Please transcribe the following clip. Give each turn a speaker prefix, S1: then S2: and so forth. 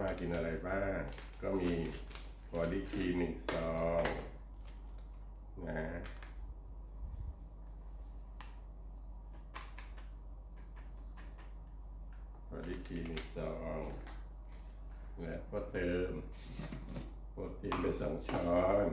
S1: มากินอะไรบ้าง ก็มีบอดี้ครีมหนึ่งซองนะบอดี้ครีมหนึ่งซองและก็เติมโปรตีนไปสองช้อน